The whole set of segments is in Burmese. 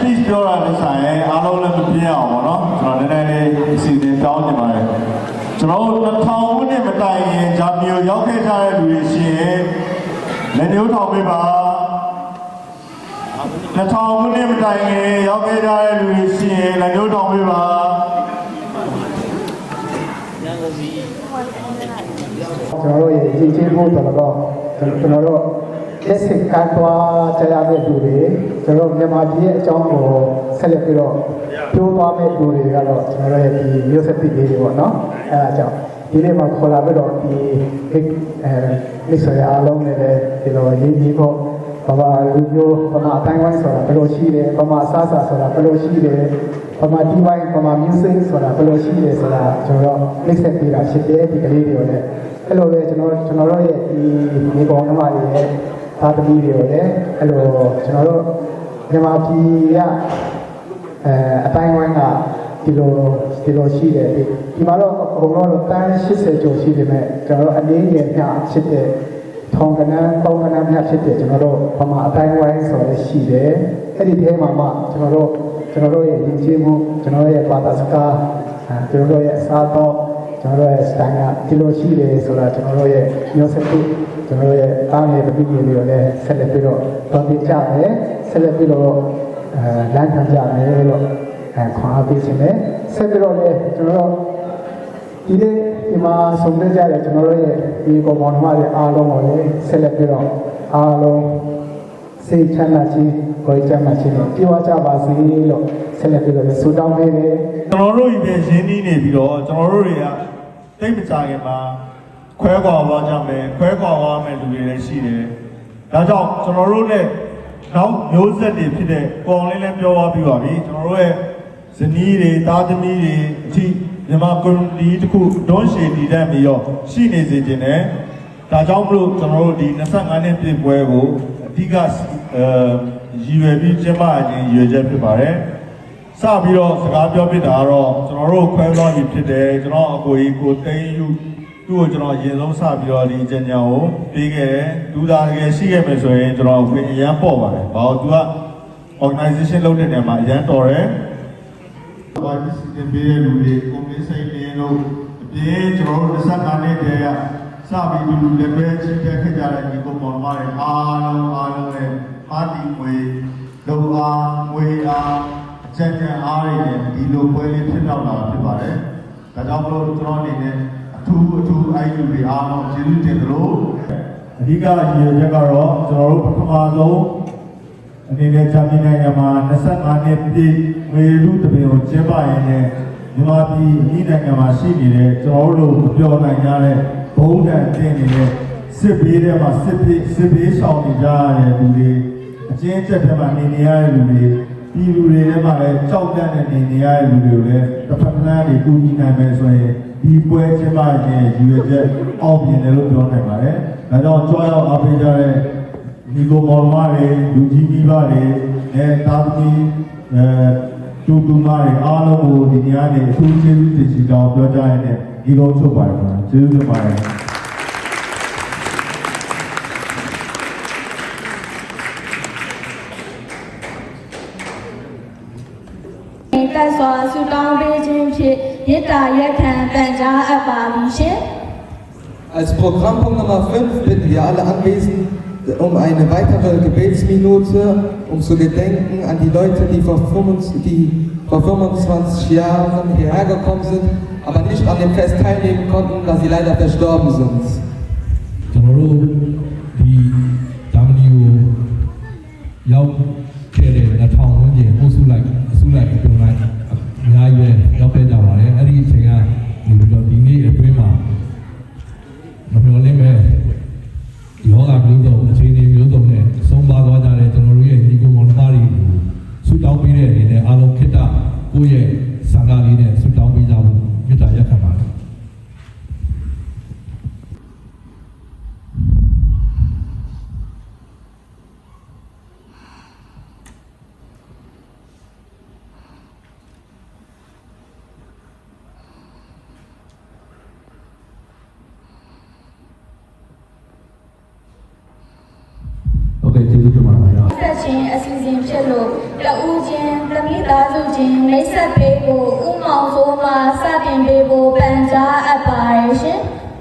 speech ပြောတာနဲ့ဆိုင်ရင်အားလုံးလည်းမပြင်းအောင်ပေါ့နော်ကျွန်တော်နည်းနည်းလေးအစီအစဉ်တောင်းနေပါတယ်ကျွန်တော်တို့2000ခုနှစ်မတိုင်ခင်ဂျာမနီကိုရောက်ခဲ့ကြတဲ့လူတွေရှိရင်လက်ညှိုးထောင်ပေးပါ2000ခုနှစ်မတိုင်ခင်ရောက်ခဲ့ကြတဲ့လူတွေရှိရင်လက်ညှိုးထောင်ပေးပါကျွန်တော်တို့ရဲ့ရည်ချင်းဖို့တော်တော့ကျွန်တော်တို့ လက်စစ်ကတ်သွားကြရတဲ့လူတွေကျွန်တော်မြန်မာပြည်ရဲ့အကြောင်းကိုဆက်လက်ပြီးတော့ပြောသွားမယ့်လူတွေကတော့ကျွန်တော်တို့ရဲ့ဒီမျိုးဆက်ပြည်တွေပေါ့နော်အဲအကြောင်းဒီနေ့မှာခေါ်လာပြီးတော့ဒီအဲမိတ်ဆွေအားလုံးနဲ့လည်းဒီလိုရည်ကြီးဖို့ဘာဘာလူမျိုးဘာမှအတိုင်းဝိုင်းဆိုတာဘယ်လိုရှိတယ်ဘာမှအစားအစာဆိုတာဘယ်လိုရှိတယ်ဘာမှဒီဝိုင်းဘာမှ music ဆိုတာဘယ်လိုရှိတယ်ဆိုတာကျွန်တော်မိတ်ဆက်ပြတာဖြစ်တယ်ဒီကလေးတွေကိုလည်းအဲ့လိုပဲကျွန်တော်ကျွန်တော်တို့ရဲ့ဒီဒီကောင်နှမတွေရဲ့ သားသမီးတွေကိုလည်းအဲ့လိုကျွန်တော်တို့မြန်မာပြည်ကအဲအတိုင်းဝိုင်းကဒီလိုဒီလိုရှိတယ်ဒီဒီမှာတော့အကုန်လုံးတန်း80ကျော်ရှိတယ်မဲ့ကျွန်တော်တို့အနေငယ်မျှဖြစ်တဲ့ထောင်ကနန်းပေါင်းကနန်းမျှဖြစ်တဲ့ကျွန်တော်တို့ဗမာအတိုင်းဝိုင်းဆိုလည်းရှိတယ်အဲ့ဒီထဲမှာမှကျွန်တော်တို့ကျွန်တော်တို့ရဲ့ယဉ်ကျေးမှုကျွန်တော်တို့ရဲ့ဘာသာစကားအဲကျွန်တော်တို့ရဲ့အစားအသောက် ကျွန်တော်တို့ရဲ့ style ကဒီလိုရှိတယ်ဆိုတာကျွန်တော်တို့ရဲ့မျိုးဆက်ပြီးကျွန်တော်တို့ရဲ့အားငယ်တပိတွေတွေကိုလည်းဆက်လက်ပြီးတော့တော်ပြကြမယ်ဆက်လက်ပြီးတော့အဲလမ်းခံကြမယ်လို့အဲခွန်အားပေးခြင်းနဲ့ဆက်ပြီးတော့လည်းကျွန်တော်တို့ဒီနေ့ဒီမှာဆုံးဖြတ်ကြတဲ့ကျွန်တော်တို့ရဲ့ဒီကောင်မောင်နှမတွေအားလုံးကိုလည်းဆက်လက်ပြီးတော့အားလုံး စိတ်ချမ်းသာခြင်းကိုယ်ချမ်းသာခြင်းနဲ့ပြေဝကြပါစေလို့ဆက်လက်ပြီးတော့ဆုတောင်းပေးတယ်ကျွန်တော်တို့ဤပဲရင်းနှီးနေပြီးတော့ကျွန်တော်တို့တွေကတိတ်မကြခင်မှာခွဲခွာသွားကြမယ်ခွဲခွာသွားမယ်လူတွေလည်းရှိတယ်။ဒါကြောင့်ကျွန်တော်တို့နဲ့နောက်မျိုးဆက်တွေဖြစ်တဲ့ပေါ်လေးလည်းပြောသွားပြီးပါပြီကျွန်တော်တို့ရဲ့ဇနီးတွေသားသမီးတွေအထိမြန်မာကွန်မြူနတီတစ်ခုတွန်းရှည်တည်တတ်ပြီးတော့ရှိနေစေခြင်းနဲ့ဒါကြောင့်မလို့ကျွန်တော်တို့ဒီ25နှစ်ပြည့်ပွဲကို အဓိကအဲရည်ရွယ်ပြီးကျင်းပခြင်းရည်ရွယ်ချက်ဖြစ်ပါတယ်။စပြီးတော့စကားပြောပြတာကတော့ကျွန်တော်တို့ခွဲသွားပြီဖြစ်တယ်ကျွန်တော်အကိုကြီးကိုတိန်ယူသူ့ကိုကျွန်တော်အရင်ဆုံးစပြီးတော့ဒီအကြံဉာဏ်ကိုပေးခဲ့တယ်ဒူတာတကယ်ရှိခဲ့မယ်ဆိုရင်ကျွန်တော်ဝင်အရန်ပေါ့ပါတယ်ဘာလို့ तू က organization လုပ်တဲ့နေရာမှာအရန်တော်တယ်ဘာဒီစီတင်ပေးတဲ့လူတွေကိုမင်းစိတ်လင်းလို့အပြင်ကျွန်တော်တို့25နှစ်တည်းက စပြီးဒီလူလည်းပဲချစ်တဲ့ခဲ့ကြတဲ့ဒီကောင်မောင်မတွေအားလုံးအားလုံးနဲ့ပါတီငွေလုံအားငွေအားကြံကြံအားတွေနဲ့ဒီလိုပွဲလေးဖြစ်တော့လာဖြစ်ပါတယ်။ဒါကြောင့်မလို့ကျွန်တော်အနေနဲ့အထူးအထူးအိုက်ယူတွေအားလုံးကျေးဇူးတင်သလိုအဓိကရည်ရွယ်ချက်ကတော့ကျွန်တော်တို့ပထမဆုံးအနေနဲ့ဂျာမနီနိုင်ငံမှာ25နှစ်ပြည့်ဝေလူတပင်ကိုကျင်းပရင်းနဲ့မြန်မာပြည်အီးနိုင်ငံမှာရှိနေတဲ့ကျွန်တော်တို့မပြောနိုင်ကြတဲ့ ဘုံတန်တင်နေတဲ့စစ်ဘေးထဲမှာစစ်ဘေးစစ်ဘေးရှောင်နေကြရတဲ့လူတွေအကျဉ်းချက်ထဲမှာနေနေရတဲ့လူတွေဒီလူတွေထဲမှာလည်းကြောက်တတ်တဲ့နေနေရတဲ့လူတွေကိုလည်းတစ်ဖက်တစ်လမ်းတွေကူညီနိုင်မယ်ဆိုရင်ဒီပွဲကျင်းပခြင်းရည်ရွယ်ချက်အောင်မြင်တယ်လို့ပြောနိုင်ပါတယ်။ဒါကြောင့်ကြွားရောက်အားပေးကြတဲ့ဒီကိုမော်မတွေလူကြီးကြီးပါတွေအဲတာသမီအဲတူတူမတွေအားလုံးကိုဒီညနေအထူးကျေးဇူးတင်ရှိကြောင်းပြောကြရတဲ့ ဒီကုန်းချုပ်ပါတယ်ခင်ဗျာကျေးဇူးတင်ပါတယ် တက်စွာဆူတောင်းပေးခြင်းဖြင့်မေတ္တာရက်ခံပန်ကြားအပ်ပါပြီရှင် Als Programmpunkt Nummer 5 bitten wir alle Anwesenden um eine weitere Gebetsminute, um zu gedenken an die Leute, die vor 25, die vor 25 Jahren hierher gekommen sind, aber nicht an dem Fest teilnehmen konnten, da sie leider verstorben sind. Tomorrow, the WLAUB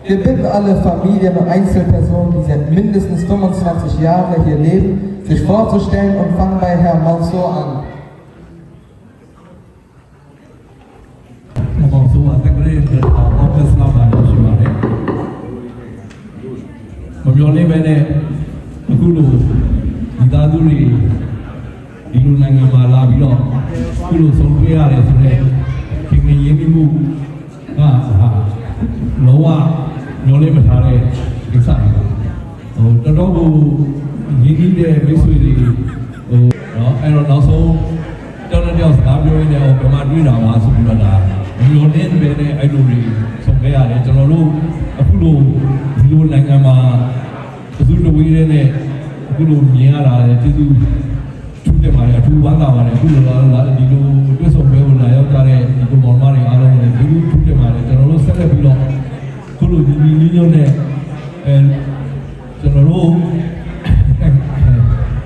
Wir bitten alle Familien und Einzelpersonen, die seit mindestens 25 Jahren hier leben, sich vorzustellen und fangen bei Herrn Mansour an. မမောင်ဆိုးအတက်ကလေးတဲ့အောင်အောက်ဖက်စလာပါလို့ရှိပါတယ်မပြောလေးပဲနဲ့အခုလိုဒီသားသူတွေဒီလိုနိုင်ငံမှာလာပြီးတော့အခုလိုဆုံးဖြတ်ရတယ်ဆိုတော့ခင်ခင်ရင်းနှီးမှုကဟာလောကညှော်လေးမထားတဲ့ကိစ္စတွေပါဟိုတော်တော်ကိုရင်းနှီးတဲ့မိတ်ဆွေတွေဟိုနော်အဲ့တော့နောက်ဆုံးတောင်းတယောက်စကားပြောရင်းနဲ့ဘယ်မှာတွေ့တာပါဆိုပြီးတော့ဒါမျိုးနဲ့ပဲနဲ့အဲ့လိုတွေဆုံးခဲ့ရတယ်ကျွန်တော်တို့အခုလိုဒီလိုနိုင်ငံမှာဘယ်သူတဝေးတဲ့နဲ့အခုလိုမြင်ရတာလေကျေးဇူးထူးတယ်ပါတယ်အထူးဝမ်းသာပါတယ်အခုလိုလာဒီလိုတွေ့ဆုံပွဲကိုလာရောက်ကြတဲ့ဒီလိုမောင်မတွေအားလုံးလည်းကျေးဇူးထူးတယ်ပါတယ်ကျွန်တော်တို့ဆက်လက်ပြီးတော့အ ခုလိုဒီဒီလေးညွန့်နဲ့အဲကျွန်တော်တို့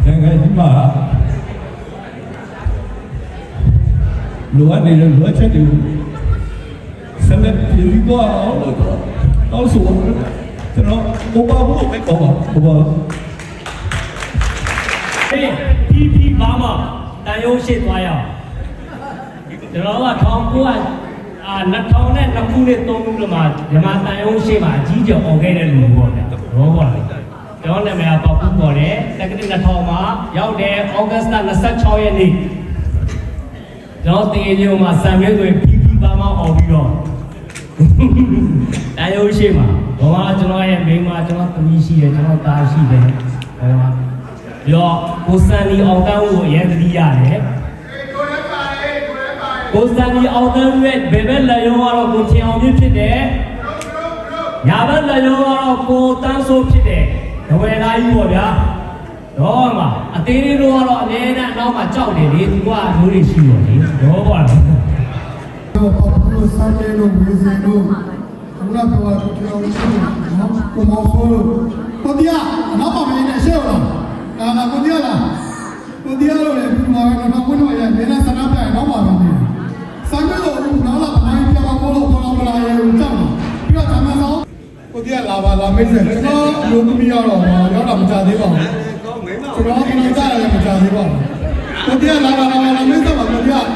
နိုင်ငံကြီးမှာလိုအပ်နေတဲ့လိုအပ်ချက်တွေကိုဆက်လက်ပြည်ပြီးတော့အောင်လို့တောင်းဆိုကျွန်တော်ဘုရားဘုရားပဲကောပါဘုရားဟေးပြီးပြီးပါမတန်ရုံးရှိသွားရအောင်ကျွန်တော်က1900 အာ2000နဲ့2ခုနဲ့3ခုလို့မှမြန်မာတန်ရုံးရှိမှာအကြီးကျယ်អော်ခဲ့တဲ့လူပေါ့ဗျာရောပါလေကျွန်တော်နာမည်ကပေါပူပေါ်တယ်တက္ကသိုလ်2000မှာရောက်တယ်ဩဂတ်စ်လ26ရက်နေ့ကျွန်တော်တကယ်ကြီးမှာစံမဲဆိုရင်ပြီးပြီးပါမអော်ပြီးတော့တန်ရုံးရှိမှာဘောကကျွန်တော်ရဲ့မိန်းမကျွန်တော်သမီးရှိတယ်ကျွန်တော်သားရှိတယ်ဟောပြီးတော့ကိုစံလီအောင်တန်းကိုအရင်တတိရတယ် ကိုစံလီအောင်တန်းရဲ့ဘယ်ဘက်လက်ရုံးကတော့ကိုချင်အောင်ပြဖြစ်တယ်ညာဘက်လက်ရုံးကတော့ကိုတန်းဆိုးဖြစ်တယ်ဒဝဲသားကြီးပေါ့ဗျာတော့မှာအသေးလေးတို့ကတော့အများနဲ့အနောက်မှာကြောက်တယ်လေသူကအမျိုးတွေရှိတော့လေတော့ပါလားတော့ပပလို့စတဲ့လို့ဝေစင်လို့ဘုရားပြောတာပြောလို့ရှိတယ်နော်ကိုမောဆိုလို့ကိုတရားနောက်ပါမင်းနဲ့ရှေ့လားအာနာကိုတရားလားကိုတရားလို့လေဒီမှာကတော့ကိုတော့ရနေနဲ့စနာပြနောက်ပါမင်း စံကြလို့နောက်လာပိုင်းပြပါဘောလို့ဘောလို့လာရဲကြောက်ပြီးတော့သမန်ဆောင်ကိုတရားလာပါလာမိတ်ဆက်ကျွန်တော်လူသမီးရောက်တော့ရောက်တာမကြသေးပါဘူးကျွန်တော်ကျွန်တော်ကြားရတယ်မကြသေးပါဘူးကိုတရားလာပါလာပါလာမိတ်ဆက်ပါကိုတရား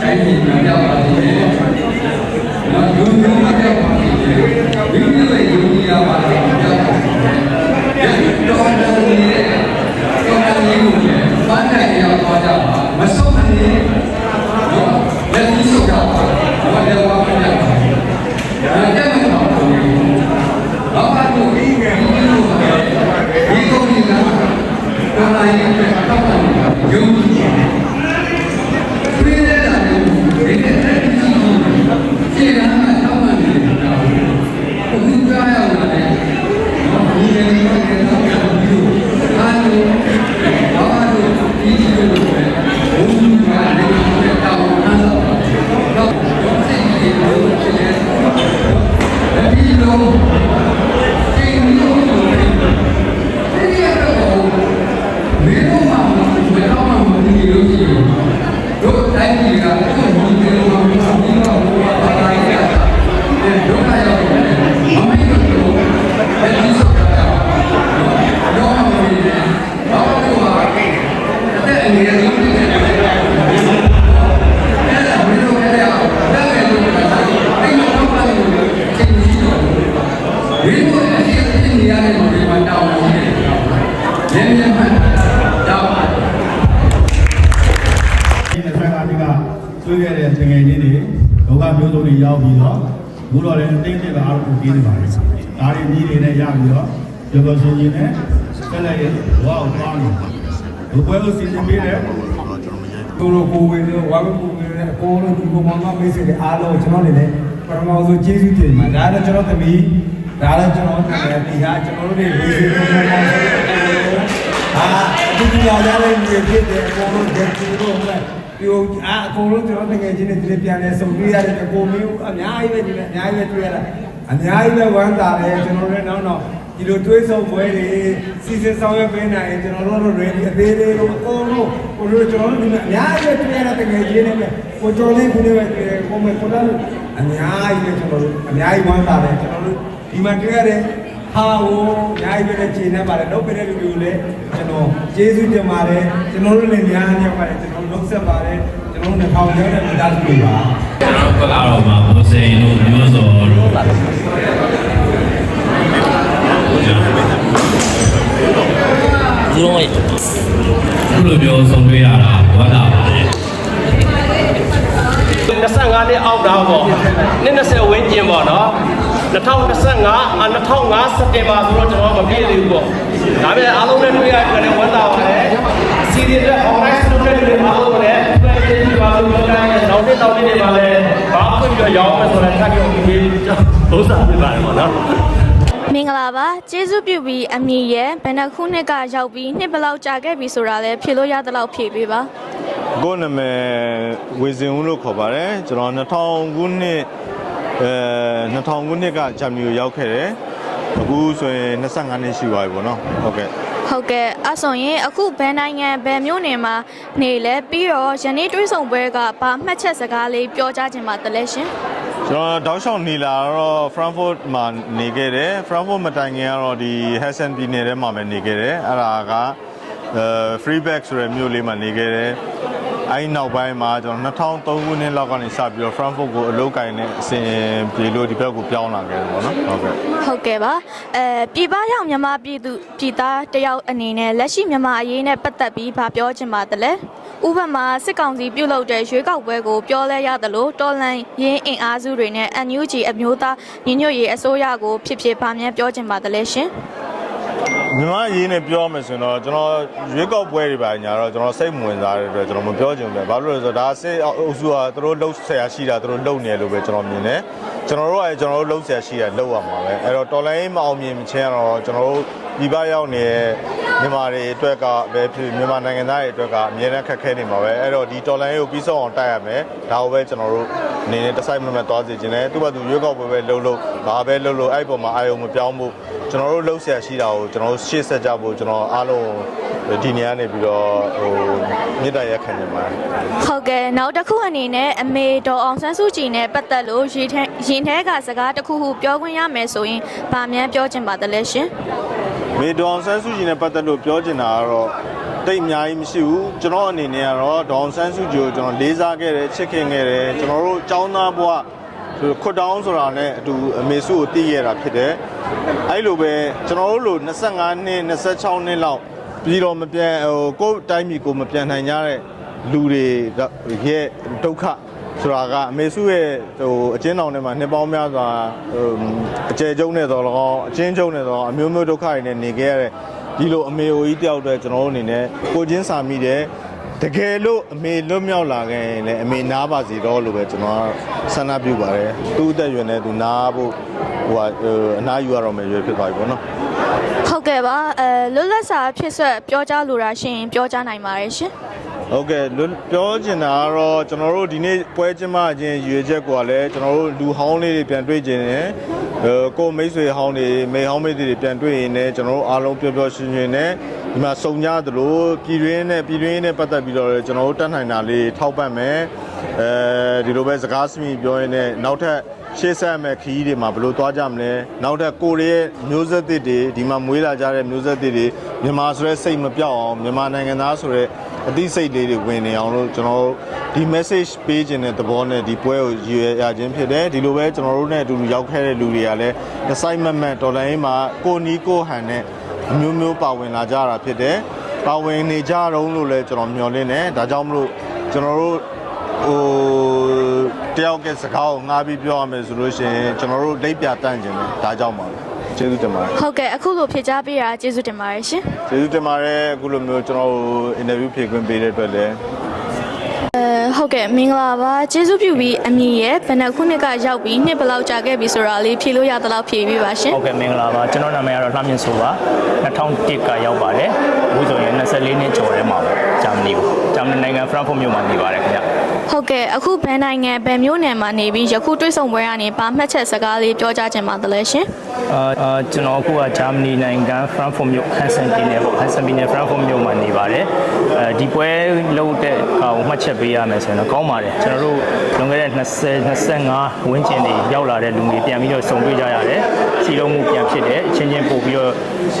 တိုင်းပြည်မှာရောက်ပါလိမ့်မယ်။နော်ယုံကြည်မှာရောက်ပါလိမ့်မယ်။ဒီလိုလေယုံကြည်ရပါလိမ့်မယ်။ရောက်ပါလိမ့်မယ်။တော်တော်လေး တော့ကျော်ကျော်ရှင်ရှင်နဲ့ဆက်လက်ရဲ့ဘဝကိုသွားနေတယ်။ဘုပွဲကိုစီစဉ်ပေးတယ်သူတို့ကိုဝင်လို့ဝါဘကိုဝင်တဲ့အကုန်လုံးဒီကောင်မမိတ်ဆွေတွေအားလုံးကျွန်တော်နေလဲပရမောဆိုကျေးဇူးတင်ပါတယ်ဒါလည်းကျွန်တော်သမီးဒါလည်းကျွန်တော်သမီးဒီဟာကျွန်တော်တို့တွေဝေစီလို့ပြောပါဆိုဟာဒီဒီလာရတဲ့လူတွေဖြစ်တယ်အကုန်လုံးကြည့်ကြည့်တော့ဟုတ်လားဒီအာအကုန်လုံးကျွန်တော်တကယ်ချင်းတွေဒီပြန်လဲစုံတွေ့ရတယ်အကုန်မျိုးအများကြီးပဲဒီအများကြီးပဲတွေ့ရတာအများကြီးပဲဝမ်းသာတယ်ကျွန်တော်လည်းနောက်တော့ ဒီလိုတွေးဆုံပွဲတွေစီစဉ်ဆောင်ရွက်ပေးနိုင်ရင်ကျွန်တော်တို့ ready အသေးလေးတို့အကုန်လုံးကိုတို့ကျွန်တော်တို့ဒီမှာအများကြီးတွေ့ရတဲ့ငွေကြီးနဲ့ပဲကိုကျော်လေးခုလေးပဲတွေ့တယ်ကိုမေကိုလာလို့အများကြီးပဲကျွန်တော်တို့အများကြီးဝမ်းသာတယ်ကျွန်တော်တို့ဒီမှာတွေ့ရတဲ့ဟာဟိုအများကြီးပဲခြေနဲ့ပါတယ်လုပ်ပေးတဲ့လူတွေကိုလည်းကျွန်တော်ကျေးဇူးတင်ပါတယ်ကျွန်တော်တို့လည်းများများပါတယ်ကျွန်တော်လုပ်ဆက်ပါတယ်ကျွန်တော်တို့နှစ်ထောင်ကျော်တဲ့မိသားစုတွေပါကျွန်တော်ဘက်ကတော့မှာဘိုးစိန်တို့မျိုးစော်တို့ ဒီလိုမျိုးခုလိုမျိုးဆုံးတွေ့ရတာဝမ်းသာပါတယ်25နှစ်အောက်တာပေါ့နှစ်20ဝန်းကျင်ပေါ့နော်2025အာ2005စက်တင်ဘာဆိုတော့ကျွန်တော်မပြည့်သေးဘူးပေါ့ဒါပေမဲ့အားလုံးနဲ့တွေ့ရတဲ့နဲ့ဝမ်းသာပါတယ်စီဒီတဲ့ online လုပ်တဲ့လူအားလုံးနဲ့တွေ့ရတဲ့ပါလို့ပြောတိုင်းနောက်တစ်နောက်တစ်တွေမှာလည်းဘာဖွင့်ပြီးတော့ရောင်းမယ်ဆိုတော့ထပ်ပြီးဒီဘုရားပြပါတယ်ပေါ့နော် မင်္ဂလာပါကျေးဇူးပြုပြီးအမီရဲ့ဘယ်နှခုနှစ်ကရောက်ပြီးနှစ်ဘယ်လောက်ကြာခဲ့ပြီဆိုတာလဲဖြေလို့ရတဲ့လောက်ဖြေပေးပါကိုယ်နာမည်ဝေစင်ဦးလို့ခေါ်ပါတယ်ကျွန်တော်2000ခုနှစ်အဲ2000ခုနှစ်ကဂျာမနီကိုရောက်ခဲ့တယ်အခုဆိုရင်25နှစ်ရှိပါပြီပေါ့နော်ဟုတ်ကဲ့ ဟုတ်ကဲ့အဆိုရင်အခုဘယ်နိုင်ငံဘယ်မြို့နယ်မှာနေလဲပြီးတော့ယနေ့တွေးဆောင်ပွဲကဘာမှတ်ချက်စကားလေးပြောကြားခြင်းပါတလဲရှင်ကျွန်တော်တောက်လျှောက်နေလာတော့ Frankfurt မှာနေခဲ့တယ် Frankfurt မတိုင်ခင်ကတော့ဒီ Hessen ပြည်နယ်ထဲမှာပဲနေခဲ့တယ်အဲ့ဒါကအဲ Freeback ဆိုတဲ့မြို့လေးမှာနေခဲ့တယ် အဲ့ဒီနောက်ပိုင်းမှာကျွန်တော်2003ခုနှစ်လောက်ကနေစပြီးတော့ Frankfurt ကိုအလုပ်ကိုင်နေအစဉ်ပြေလို့ဒီဘက်ကိုပြောင်းလာခဲ့တယ်ပေါ့နော်ဟုတ်ကဲ့ဟုတ်ကဲ့ပါအဲပြည်ပရောက်မြန်မာပြည်သူပြည်သားတယောက်အနေနဲ့လက်ရှိမြန်မာအရေးနဲ့ပတ်သက်ပြီးဘာပြောချင်ပါတလဲဥပမာစစ်ကောင်စီပြုလုပ်တဲ့ရွေးကောက်ပွဲကိုပြောလဲရတယ်လို့တော်လန်ရင်းအင်အားစုတွေနဲ့ NUG အမျိုးသားညီညွတ်ရေးအစိုးရကိုဖြစ်ဖြစ်ဗာမြန်ပြောချင်ပါတလဲရှင် မြန်မာအရေးနဲ့ပြောမယ်ဆိုရင်တော့ကျွန်တော်ရွေးကောက်ပွဲတွေပါညာတော့ကျွန်တော်စိတ်မဝင်စားတဲ့အတွက်ကျွန်တော်မပြောချင်ဘူးပဲဘာလို့လဲဆိုတော့ဒါစစ်အုပ်စုကသူတို့လှုပ်ဆရာရှိတာသူတို့လှုပ်နေတယ်လို့ပဲကျွန်တော်မြင်တယ် ကျွန်တော်တို့ကကျွန်တော်တို့လှုပ်ဆရာရှိတာလှုပ်ရမှာပဲအဲ့တော့တော်လိုင်းမအောင်မြင်ချင်းကတော့ကျွန်တော်တို့ဒီပရောက်နေတဲ့မြန်မာတွေအတွက်ကပဲဖြစ်မြန်မာနိုင်ငံသားတွေအတွက်ကအများနဲ့ခက်ခဲနေမှာပဲအဲ့တော့ဒီတော်လိုင်းကိုပြီးဆုံးအောင်တိုက်ရမယ်ဒါကိုပဲကျွန်တော်တို့အနေနဲ့တစ်ဆိုင်မမတ်သွားစီခြင်းနဲ့သူ့ဘာသူရွေးကောက်ပွဲပဲလှုပ်လို့ဘာပဲလှုပ်လို့အဲ့ဒီပုံမှာအာယုံမပြောင်းဖို့ကျွန်တော်တို့လှုပ်ဆရာရှိတာကိုကျွန်တော်တို့ရှေ့ဆက်ကြဖို့ကျွန်တော်အားလုံး ဒီနေရာနေပြီးတော့ဟိုမြစ်တာရက်ခံနေပါတယ်ဟုတ်ကဲ့နောက်တစ်ခုအနေနဲ့အမေဒေါ်အောင်ဆန်းစုကြည်နဲ့ပတ်သက်လို့ရင်ထဲရင်ထဲကစကားတစ်ခုခုပြောခွင့်ရမယ်ဆိုရင်ဗာမြန်ပြောချင်ပါတလဲရှင်မေဒေါအောင်ဆန်းစုကြည်နဲ့ပတ်သက်လို့ပြောချင်တာကတော့တိတ်အများကြီးမရှိဘူးကျွန်တော်အနေနဲ့ကတော့ဒေါအောင်ဆန်းစုကြည်ကိုကျွန်တော်လေးစားခဲ့တယ်ချစ်ခင်ခဲ့တယ်ကျွန်တော်တို့ចောင်းသားဘဝဆိုခွတ်တောင်းဆိုတာနဲ့အတူအမေစုကိုတည်ရတာဖြစ်တယ်အဲ့လိုပဲကျွန်တော်တို့လို25နှစ်26နှစ်လောက် ပြီးတော့မပြန်ဟိုကိုယ့်တိုင်းပြည်ကိုမပြန်နိုင်ကြတဲ့လူတွေရဲ့ဒုက္ခဆိုတာကအမေစုရဲ့ဟိုအချင်းတော်ထဲမှာနှစ်ပေါင်းများစွာဟိုအကျယ်ကျုံနဲ့တော့လကောင်းအချင်းကျုံနဲ့တော့အမျိုးမျိုးဒုက္ခတွေနဲ့နေခဲ့ရတဲ့ဒီလိုအမေဟိုကြီးတယောက်တည်းကျွန်တော်တို့အနေနဲ့ကိုချင်းစာမိတယ်တကယ်လို့အမေလွတ်မြောက်လာခဲ့ရင်လည်းအမေနားပါစီတော့လို့ပဲကျွန်တော်ဆန္ဒပြုပါတယ်သူ့အသက်အရွယ်နဲ့သူနားဖို့ဟိုအနားယူရတော့မယ်ရွယ်ဖြစ်သွားပြီပေါ့နော် ဟုတ်ကဲ့ပါအဲလွတ်လပ်စာဖြစ်ဆက်ပြောကြားလိုတာရှင်ပြောကြားနိုင်ပါတယ်ရှင် ဟုတ်ကဲ့လွတ်ပြောချင်တာကတော့ကျွန်တော်တို့ဒီနေ့ပွဲကျင်းပခြင်းရွေချက်ကွာလဲကျွန်တော်တို့လူဟောင်းလေးတွေပြန်တွေ့ခြင်းနဲ့အဲကိုမိတ်ဆွေဟောင်းတွေမိဟောင်းမိတ်တွေပြန်တွေ့ရင်လည်းကျွန်တော်တို့အားလုံးပျော်ပျော်ရွှင်ရွှင်နဲ့ဒီမှာစုံကြသလိုပြည်တွင်းနဲ့ပြည်တွင်းနဲ့ပတ်သက်ပြီးတော့လည်းကျွန်တော်တို့တတ်နိုင်တာလေးထောက်ပံ့မယ်အဲဒီလိုပဲစကားစမိပြောရင်းနဲ့နောက်ထပ်ရှေ့ဆက်မဲ့ခရီးတွေမှာဘယ်လိုသွားကြမလဲနောက်ထပ်ကိုရီးရဲ့မျိုးဆက်သစ်တွေဒီမှာမွေးလာကြတဲ့မျိုးဆက်သစ်တွေမြန်မာဆိုတဲ့စိတ်မပြောက်အောင်မြန်မာနိုင်ငံသားဆိုတဲ့ အသိစိတ်လေးတွေဝင်နေအောင်လို့ကျွန်တော်တို့ဒီ message ပေးခြင်းတဲ့သဘောနဲ့ဒီပွဲကိုရည်ရွယ်ရခြင်းဖြစ်တယ်ဒီလိုပဲကျွန်တော်တို့နဲ့အတူတူရောက်ခဲ့တဲ့လူတွေကလည်းတစ်ဆိုင်မမတ်ဒေါ်လာရင်းမှာကိုနီကိုဟန်နဲ့အမျိုးမျိုးပါဝင်လာကြတာဖြစ်တယ်ပါဝင်နေကြတော့လို့လည်းကျွန်တော်မျှော်လင့်တယ်ဒါကြောင့်မလို့ကျွန်တော်တို့ဟိုတယောက်ကစကားကိုငှားပြီးပြောရမယ်ဆိုလို့ရှိရင်ကျွန်တော်တို့လိပ်ပြတန့်ခြင်းတယ်ဒါကြောင့်ပါပဲ ကျေးဇူးတင်ပါတယ်ဟုတ်ကဲ့အခုလိုဖြေကြားပေးတာကျေးဇူးတင်ပါတယ်ရှင်ကျေးဇူးတင်ပါတယ်အခုလိုမျိုးကျွန်တော်တို့အင်တာဗျူးဖြေခွင့်ပေးတဲ့အတွက်လည်းအဲဟုတ်ကဲ့မင်္ဂလာပါကျေးဇူးပြုပြီးအမီရဲ့ဘယ်နှခုနှစ်ကရောက်ပြီးနှစ်ဘယ်လောက်ကြာခဲ့ပြီဆိုတာလေးဖြေလို့ရတဲ့လောက်ဖြေပေးပါရှင်ဟုတ်ကဲ့မင်္ဂလာပါကျွန်တော်နာမည်ကတော့လှမြင့်ဆိုပါ2001ကရောက်ပါတယ်အခုဆိုရင်24နှစ်ကျော်ထဲမှာပေါ့ဂျာမနီကိုဂျာမနီနိုင်ငံဖရန့်ဖို့မြို့မှာနေပါတယ်ခင်ဗျ ဟုတ်ကဲ့ကဲ့အခုဘယ်နိုင်ငံဘယ်မြို့နယ်မှာနေပြီးယခုတွေ့ဆုံပွဲကနေပါမှတ်ချက်စကားလေးပြောကြားခြင်းပါတယ်လဲရှင်အာအာကျွန်တော်အခုကဂျာမနီနိုင်ငံဖရန့်ဖို့မြို့ဟန်ဆန်ပြည်နယ်ပေါ့ဟန်ဆန်ပြည်နယ်ဖရန့်ဖို့မြို့မှာနေပါတယ်အဲဒီပွဲလုပ်တဲ့အခါကိုမှတ်ချက်ပေးရမယ်ဆိုရင်တော့ကောင်းပါတယ်ကျွန်တော်တို့လွန်ခဲ့တဲ့20 25ဝန်းကျင်တွေရောက်လာတဲ့လူတွေပြန်ပြီးတော့စုံတွေ့ကြရတယ်စီလုံးမှုပြန်ဖြစ်တယ်အချင်းချင်းပို့ပြီးတော့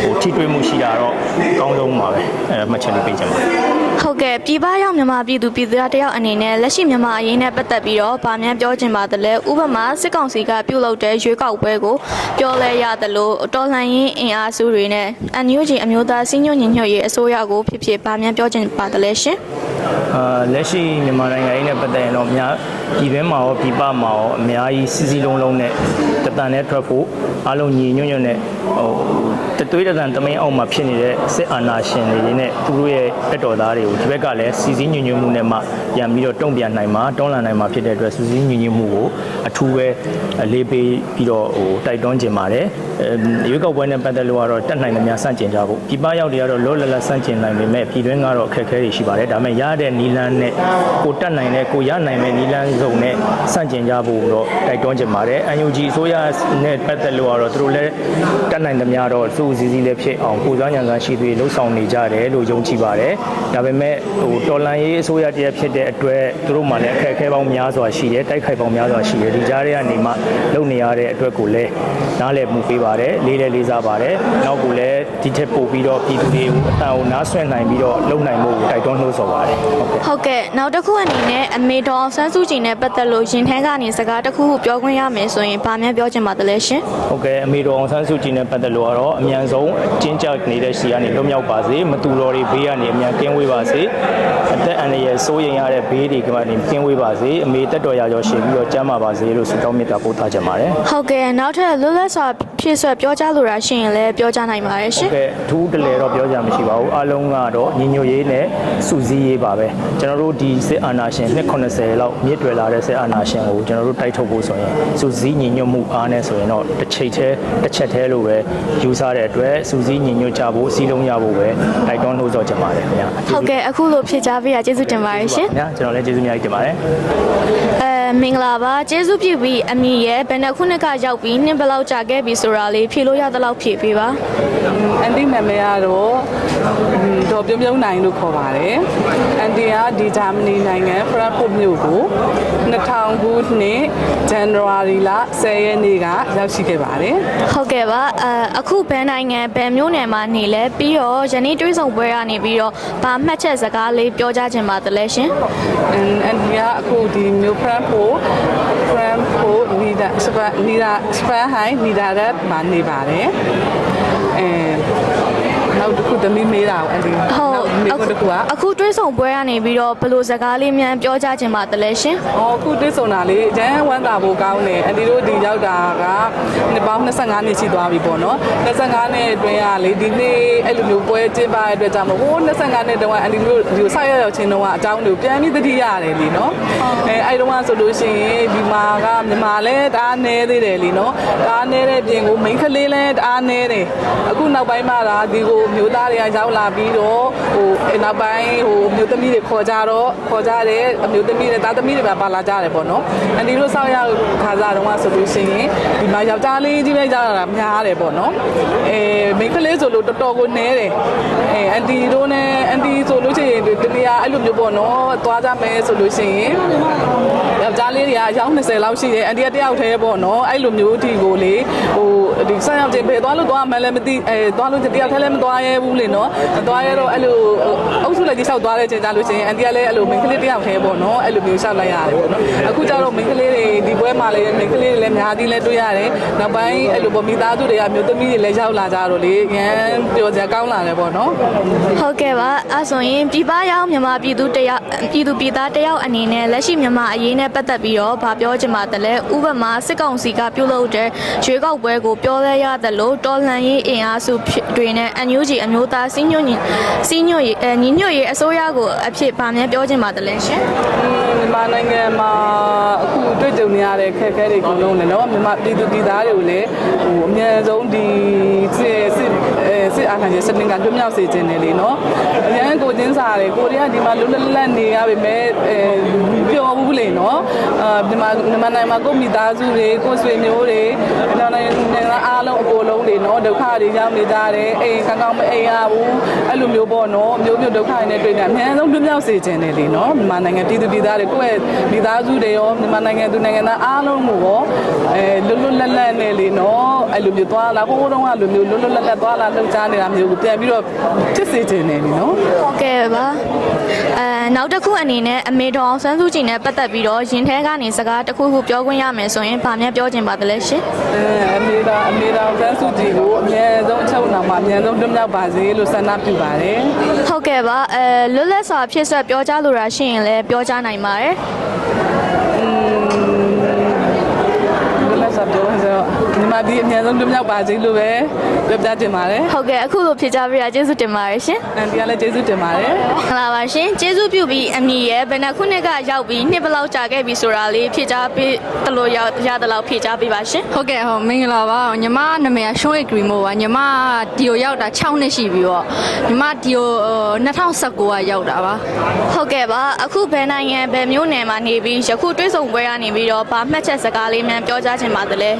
ဟိုထိတွေ့မှုရှိတာတော့အကောင်းဆုံးပါပဲအဲမှတ်ချက်လေးပေးချင်ပါတယ် ဟုတ်ကဲ့ပြည်ပရောက်မြန်မာပြည်သူပြည်သားတယောက်အနေနဲ့လက်ရှိမြန်မာအရေးနဲ့ပတ်သက်ပြီးတော့ဗာမြန်ပြောခြင်းပါတယ်လဲဥပမာစစ်ကောင်စီကပြုတ်လုပ်တဲ့ရွေးကောက်ပွဲကိုပြောလဲရတယ်လို့တော်လှန်ရေးအင်အားစုတွေနဲ့ NUG အမျိုးသားစည်းညွှန်ညီညွတ်ရေးအစိုးရကိုဖြစ်ဖြစ်ဗာမြန်ပြောခြင်းပါတယ်လဲရှင်အာလက်ရှိမြန်မာနိုင်ငံရေးနဲ့ပတ်သက်ရင်တော့အများပြည်တွင်းမှာရောပြည်ပမှာရောအများကြီးစီစီလုံးလုံးနဲ့တတန်နဲ့ထွက်ဖို့အားလုံးညီညွတ်ညွတ်နဲ့ဟိုတသွေးတတန်တမင်းအောက်မှာဖြစ်နေတဲ့စစ်အာဏာရှင်တွေနဲ့သူတို့ရဲ့တက်တော်သားတွေကိုဒီဘက်ကလည်းစီစီညီညွတ်မှုနဲ့မှပြန်ပြီးတော့တုံ့ပြန်နိုင်မှာတွန်းလှန်နိုင်မှာဖြစ်တဲ့အတွက်စီစီညီညွတ်မှုကိုအထူးပဲလေးပေးပြီးတော့ဟိုတိုက်တွန်းခြင်းပါတယ်အဲရွေးကောက်ပွဲနဲ့ပတ်သက်လို့ကတော့တက်နိုင်သမျှစန့်ကျင်ကြဖို့ပြည်ပရောက်တွေကတော့လောလလတ်စန့်ကျင်နိုင်ပေမဲ့ပြည်တွင်းကတော့အခက်အခဲတွေရှိပါတယ်ဒါပေမဲ့ရတဲ့နီလန်းနဲ့ကိုတက်နိုင်တဲ့ကိုရနိုင်မဲ့နီလန်းစုံနဲ့စန့်ကျင်ကြဖို့တော့တိုက်တွန်းခြင်းပါတယ် UNG အစိုးရနဲ့ပတ်သက်လို့ကတော့သူတို့လည်းတက်နိုင်သမျှတော့စူးစီးစီးလည်းဖြစ်အောင်ကိုစားညံစားရှိသွေးလှုပ်ဆောင်နေကြတယ်လို့ယုံကြည်ပါတယ်ဒါပေမဲ့ဟိုတော်လန်ရေးအစိုးရတည်းဖြစ်တဲ့အတွက်သူတို့မှလည်းအခက်အခဲပေါင်းများစွာရှိတယ်တိုက်ခိုက်ပေါင်းများစွာရှိတယ်ဒီကြားထဲကနေမှလုပ်နေရတဲ့အတွက်ကိုလည်းနားလည်မှုပေးပါတယ်လေးလည်းလေးစားပါတယ်နောက်ကလည်းဒီထက်ပိုပြီးတော့ပြည်သူတွေကိုအတန်ကိုနားဆွင့်နိုင်ပြီးတော့လုပ်နိုင်ဖို့တိုက်တွန်းနှိုးဆော်ပါတယ်ဟုတ်ကဲ့ဟုတ်ကဲ့နောက်တစ်ခုအနေနဲ့အမေတော်ဆန်းစုကြည်နဲ့ပတ်သက်လို့ရင်ထဲကနေစကားတစ်ခုခုပြောခွင့်ရမယ်ဆိုရင်ဗာမြန်ပြောခြင်းပါတယ်လဲရှင်ဟုတ်ကဲ့အမေတော်အောင်ဆန်းစုကြည်နဲ့ပတ်သက်လို့ကတော့အမြန်ဆုံးကျင်းကျနေတဲ့စီကနေလွတ်မြောက်ပါစေမတူတော်တွေဘေးကနေအမြန်ကင်းဝေးပါစေအသက်အန္တရာယ်စိုးရိမ်ရတဲ့ဘေးတွေကမှနေကင်းဝေးပါစေအမေတက်တော်ရရောရှင်ပြီးတော့ကျမ်းပါပါစေလို့ဆုတောင်းမေတ္တာပို့ထားကြပါတယ်ဟုတ်ကဲ့နောက်ထပ်လွတ်လပ်စွာဖြည့်ဆွက်ပြောကြားလိုတာရှိရင်လည်းပြောကြားနိုင်ပါတယ်ရှင်ကဲထူးတလဲတော့ပြောကြမရှိပါဘူးအားလုံးကတော့ညီညွတ်ရေးနဲ့စုစည်းရေးပါပဲကျွန်တော်တို့ဒီစစ်အာဏာရှင်နှစ်80လောက်မြစ်တွယ်လာတဲ့စစ်အာဏာရှင်ကိုကျွန်တော်တို့တိုက်ထုတ်ဖို့ဆိုရင်စုစည်းညီညွတ်မှုအားနဲ့ဆိုရင်တော့တစ်ချိန်တည်းတစ်ချက်တည်းလို့ပဲယူဆတဲ့အတွက်စုစည်းညီညွတ်ကြဖို့စီးလုံးရဖို့ပဲတိုက်တွန်းနှိုးဆော်ချင်ပါတယ်ခင်ဗျာဟုတ်ကဲ့အခုလိုဖြည့်ကြားပေးရကျေးဇူးတင်ပါတယ်ရှင်ခင်ဗျာကျွန်တော်လည်းကျေးဇူးအများကြီးတင်ပါတယ်အဲမင်္ဂလာပါကျေးဇူးပြုပြီးအမိရဲ့ဘယ်နှစ်ခုနှစ်ကရောက်ပြီးနှစ်ဘယ်လောက်ကြာခဲ့ပြီဆိုတာလေးဖြေလို့ရသလောက်ဖြေပေးပါအန်တီနာမည်ကတော့ဒေါ်ပြုံးပြုံးနိုင်လို့ခေါ်ပါတယ်အန်တီကဒီဂျာမနီနိုင်ငံဖရန့်ဖို့မြို့ကို2000ခုနှစ်ဇန်နဝါရီလ10ရက်နေ့ကရောက်ရှိခဲ့ပါတယ်ဟုတ်ကဲ့ပါအဲအခုဘယ်နိုင်ငံဘယ်မြို့နယ်မှာနေလဲပြီးတော့ယနေ့တွေးဆောင်ပွဲကနေပြီးတော့ဗာမှတ်ချက်စကားလေးပြောကြားခြင်းပါတယ်လဲရှင်အန်အန်တီကအခုဒီမြို့ဖရန့်ဖို့ဖရန့်ဖို့နီဒါစပနီဒါစပဟိုင်းနီဒါရက်မှာနေပါတယ်အဲ နောက်တစ်ခုသမီးမေးတာကိုအန်တီဟုတ်နောက်မေးခွန်းတစ်ခုကအခုတွေးဆောင်ပွဲကနေပြီးတော့ဘယ်လိုစကားလေးများပြောကြားခြင်းပါတယ်လဲရှင်။အော်အခုတွေ့ဆုံတာလေအကျန်းဝမ်းသာဖို့ကောင်းတယ်။အန်ဒီတို့ဒီရောက်တာကနှစ်ပေါင်း25နှစ်ရှိသွားပြီပေါ့နော်။25နှစ်အတွင်းကလေဒီနေ့အဲ့လိုမျိုးပွဲကျင်းပရတဲ့အတွက်ကြောင့်မို့ဟို25နှစ်တုန်းကအန်ဒီတို့ဒီဆောက်ရရောက်ချင်းတုန်းကအကြောင်းတွေကိုပြန်ပြီးသတိရတယ်လीနော်။အဲအဲ့တုန်းကဆိုလို့ရှိရင်ဒီမှာကမြန်မာလဲတအားနဲသေးတယ်လीနော်။တအားနဲတဲ့ပြင်ကိုမိန်းကလေးလဲတအားနဲတယ်။အခုနောက်ပိုင်းမှာဒါဒီကိုမျိုးသားတွေကရောက်လာပြီးတော့ဟိုအဲ့နောက်ပိုင်းဟိုမျိုးသမီးတွေခေါ်ကြတော့ခေါ်ကြတယ်အမျိုးသမီးတွေသားသမီးတွေပါပါလာကြတယ်ပေါ့နော်အန်ဒီတို့ဆောက်ရခါစားတော့ကဆိုလို့ရှိရင်ဒီမှာယောက်ျားလေးကြီးပဲကြတာများတယ်ပေါ့နော်အဲမိန်းကလေးဆိုလို့တော်တော်ကိုနဲတယ်အဲအန်ဒီတို့နဲ့အန်ဒီဆိုလို့ရှိရင်ဒီနေရာအဲ့လိုမျိုးပေါ့နော်သွားကြမယ်ဆိုလို့ရှိရင် ယောက်ျားလေးတွေကအယောက်20လောက်ရှိတယ်အန်ဒီကတယောက်တည်းပေါ့နော်အဲ့လိုမျိုးဒီကိုလေဟိုဒီဆက်ရောက်ချင်းပဲသွားလို့သွားမှလည်းမသိအဲသွားလို့တယောက်တည်းလည်းမသွားရဲဘူးလေနော်မသွားရဲတော့အဲ့လိုအုပ်စုလိုက်ကြီးလျှောက်သွားတဲ့ချိန်ကြလို့ရှိရင်အန်တီကလည်းအဲ့လိုမိန်းကလေးတယောက်တည်းပေါ့နော်အဲ့လိုမျိုးလျှောက်လိုက်ရတယ်ပေါ့နော်အခုကျတော့မိန်းကလေးတွေဒီပွဲမှာလည်းမိန်းကလေးတွေလည်းများသည်လည်းတွေ့ရတယ်နောက်ပိုင်းအဲ့လိုပေါ့မိသားစုတွေကမျိုးသမီးတွေလည်းရောက်လာကြတော့လေရန်ပျော်စရာကောင်းလာတယ်ပေါ့နော်ဟုတ်ကဲ့ပါအဲဆိုရင်ပြည်ပရောက်မြန်မာပြည်သူတယောက်ပြည်သူပြည်သားတယောက်အနေနဲ့လက်ရှိမြန်မာအရေးနဲ့ပတ်သက်ပြီးတော့ဗာပြောချင်ပါတယ်လဲဥပမာစစ်ကောင်စီကပြုလုပ်တဲ့ရွေးကောက်ပွဲကိုပြောလဲရတယ်လို့တော်လှန်ရေးအင်အားစုဖြစ်တွေနဲ့ NUG အမျိုးသားစီညွန့်ညီစီညွန့်ရေးအဲညီညွတ်ရေးအစိုးရကိုအဖြစ်ဗာမြန်ပြောချင်ပါတယ်လဲရှင်မြန်မာနိုင်ငံမှာအခုတွေ့ ကြုံနေရတဲ့ခက်ခဲတွေအကုန်လုံးလည်းနော်မြန်မာပြည်သူပြည်သားတွေကိုလည်းဟိုအများဆုံးဒီစစ်စစ်အဲစစ်အာဏာရှင်စနစ်ကလွတ်မြောက်စေခြင်းတယ်လေနော်အများကိုချင်းစားတယ်ကိုရီးယားဒီမှာလွတ်လပ်လပ်နေရပေမဲ့အဲပျော်ဘူးလေမြန်မာမြန်မာနိုင်ငံမှာကိုယ့်မိသားစုတွေကိုယ့်ဆွေမျိုးတွေမြန်မာနိုင်ငံအားလုံးအကိုလုံးတွေနော်ဒုက္ခတွေရောက်နေကြတယ်အိမ်ကောင်းကောင်းမအိမ်ရဘူးအဲ့လိုမျိုးပေါ့နော်မျိုးမျိုးဒုက္ခတွေနဲ့တွေ့နေအများဆုံးလွတ်မြောက်စေခြင်းတယ်လေနော်မြန်မာနိုင်ငံပြည်သူပြည်သားတွေကိုယ့်ရဲ့မိသားစုတွေရောမြန်မာနိုင်ငံသူနိုင်ငံသားအားလုံးကိုရောအဲလွတ်လွတ်လပ်လပ်နဲ့လေနော်အဲ့လိုမျိုးသွားလာဟိုးတုန်းကလိုမျိုးလွတ်လွတ်လပ်လပ်သွားလာလှုပ်ရှားနေတာမျိုးကိုပြန်ပြီးတော့ဖြစ်စေခြင်းတယ်လေနော်ဟုတ်ကဲ့ပါအဲနောက်တစ်ခုအနေနဲ့အမေတော်အောင်ဆန်းစုကြည်နဲ့ပတ်သက်ပြီးတော့ရင်ထဲကနေစကားတစ်ခုခုပြောခွင့်ရမယ်ဆိုရင်ဗာမြတ်ပြောချင်ပါသလဲရှင်အဲအမေတော်အမေတော်ဖန်စုကြည်ကိုအများဆုံးအချုပ်နာမှာအများဆုံးတွန်းမြောက်ပါစေလို့ဆန္ဒပြုပါတယ်ဟုတ်ကဲ့ပါအဲလွတ်လပ်စွာဖြစ်ဆက်ပြောကြားလိုတာရှိရင်လည်းပြောကြားနိုင်ပါတယ် ဘယ်လိုဆက်ပြောဆိုတော့ ညီမဒီအများဆုံးတွန်းမြောက်ပါစေလို့ပဲပြောပြတင်ပါတယ်ဟုတ်ကဲ့အခုလိုဖြေကြားပေးတာကျေးဇူးတင်ပါတယ်ရှင်အန်တီကလည်းကျေးဇူးတင်ပါတယ်မင်္ဂလာပါရှင်ကျေးဇူးပြုပြီးအမီရဲ့ဘယ်နှခုနှစ်ကရောက်ပြီးနှစ်ဘယ်လောက်ကြာခဲ့ပြီဆိုတာလေးဖြေကြားပေးတလို့ရရတလို့ဖြေကြားပေးပါရှင်ဟုတ်ကဲ့ဟုတ်မင်္ဂလာပါညီမနာမည်ကရှွန်းဧကရီမိုပါညီမဒီကိုရောက်တာ6နှစ်ရှိပြီပေါ့ညီမဒီကို2019ကရောက်တာပါဟုတ်ကဲ့ပါအခုဘယ်နိုင်ငံဘယ်မြို့နယ်မှာနေပြီးယခုတွဲဆုံပွဲကနေပြီးတော့ဗာမှတ်ချက်စကားလေးများပြောကြားချင်ပါသလဲ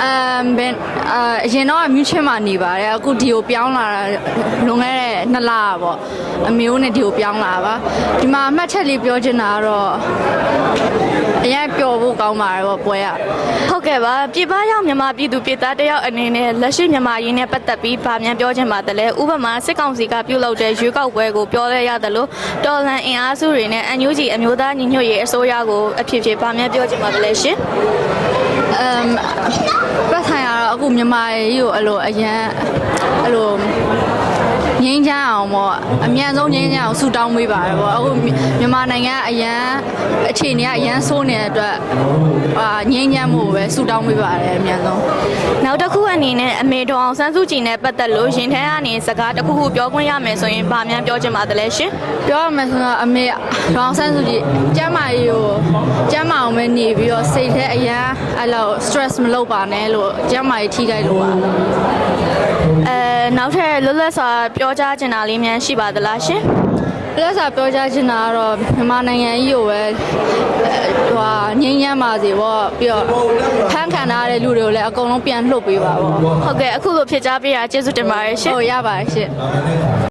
အမ်ဘယ်အာအရင်တော့မြူးချင်းမှာနေပါတယ်အခုဒီကိုပြောင်းလာတာလွန်ခဲ့တဲ့နှစ်လပေါ့အမျိုးနဲ့ဒီကိုပြောင်းလာပါဒီမှာအမှတ်ချက်လေးပြောချင်တာကတော့အရင်ပျော်ဖို့ကောင်းပါတယ်ပေါ့ပွဲကဟုတ်ကဲ့ပါပြည်ပရောက်မြန်မာပြည်သူပြည်သားတယောက်အနေနဲ့လက်ရှိမြန်မာရင်းနဲ့ပတ်သက်ပြီးဗာမြန်ပြောချင်ပါတယ်လေဥပမာစစ်ကောင်စီကပြုလုပ်တဲ့ရွေးကောက်ပွဲကိုပြောလဲရတယ်လို့တော်လန်အင်အားစုတွေနဲ့အန်ယူဂျီအမျိုးသားညီညွတ်ရေးအစိုးရကိုအဖြစ်ဖြစ်ဗာမြန်ပြောချင်ပါတယ်လေရှင် အမ်ပတ်ဆိုင်ရတော့အခုမြန်မာရေးကိုအဲ့လိုအရန်အဲ့လို ငင်းချမ်းအောင်ပေါ့အမြန်ဆုံးငင်းချမ်းအောင်ဆူတောင်းပေးပါတယ်ပေါ့အခုမြန်မာနိုင်ငံကအရန်အခြေအနေကအရန်ဆိုးနေတဲ့အတွက်အာငင်းချမ်းမှုပဲဆူတောင်းပေးပါတယ်အမြန်ဆုံးနောက်တစ်ခုအနေနဲ့အမေတော်အောင်ဆန်းစုကြည်နဲ့ပတ်သက်လို့ရင်ထဲကနေစကားတစ်ခုခုပြောခွင့်ရမယ်ဆိုရင်ဗာမြန်ပြောချင်ပါတယ်လေရှင်ပြောရမယ်ဆိုတော့အမေဒေါအောင်ဆန်းစုကြည်ကျမ်းမာရေးကိုကျမ်းမာအောင်ပဲနေပြီးတော့စိတ်ထဲအရန်အဲ့လို stress မလုပ်ပါနဲ့လို့ကျမ်းမာရေးထိခိုက်လို့ပါ အဲနောက်ထပ်လွတ်လပ်စွာပြောကြားချင်တာလေးများရှိပါသလားရှင်လက်စာပြောကြားချင်တာကတော့မြန်မာနိုင်ငံကြီးကိုပဲအဲဟိုဟာငြိမ်းချမ်းပါစေပေါ့ပြီးတော့ဖန်ခံထားတဲ့လူတွေကိုလည်းအကုန်လုံးပြန်လှုပ်ပေးပါပေါ့ဟုတ်ကဲ့အခုလိုဖြစ်ကြပေးတာကျေးဇူးတင်ပါတယ်ရှင်ဟုတ်ရပါတယ်ရှင့်